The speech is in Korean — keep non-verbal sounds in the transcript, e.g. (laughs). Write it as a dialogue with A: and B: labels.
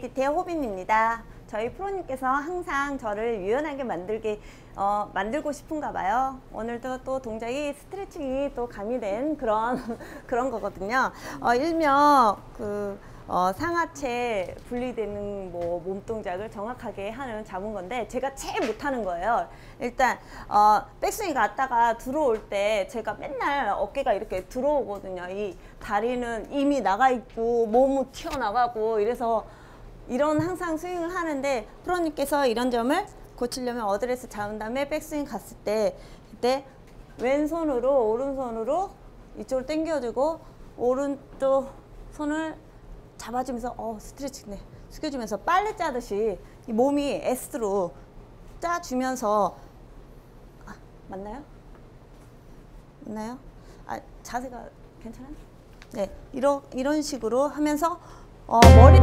A: PT의 호빈입니다. 저희 프로님께서 항상 저를 유연하게 만들게 어, 만들고 싶은가 봐요. 오늘도 또 동작이 스트레칭이 또 가미된 그런 (laughs) 그런 거거든요. 어, 일명 그 어, 상하체 분리되는 뭐 몸 동작을 정확하게 하는 잡은 건데 제가 제일 못하는 거예요. 일단 어, 백스윙 갔다가 들어올 때 제가 맨날 어깨가 이렇게 들어오거든요. 이 다리는 이미 나가 있고 몸은 튀어나가고 이래서 이런 항상 스윙을 하는데 프로님께서 이런 점을 고치려면 어드레스 잡은 다음에 백스윙 갔을 때 그때 왼손으로 오른손으로 이쪽을 당겨주고 오른쪽 손을 잡아주면서 어 스트레칭네 숙여주면서 빨래 짜듯이 이 몸이 S로 짜주면서 아, 맞나요? 맞나요? 아 자세가 괜찮아요? 네 이런 이런 식으로 하면서 어, 머리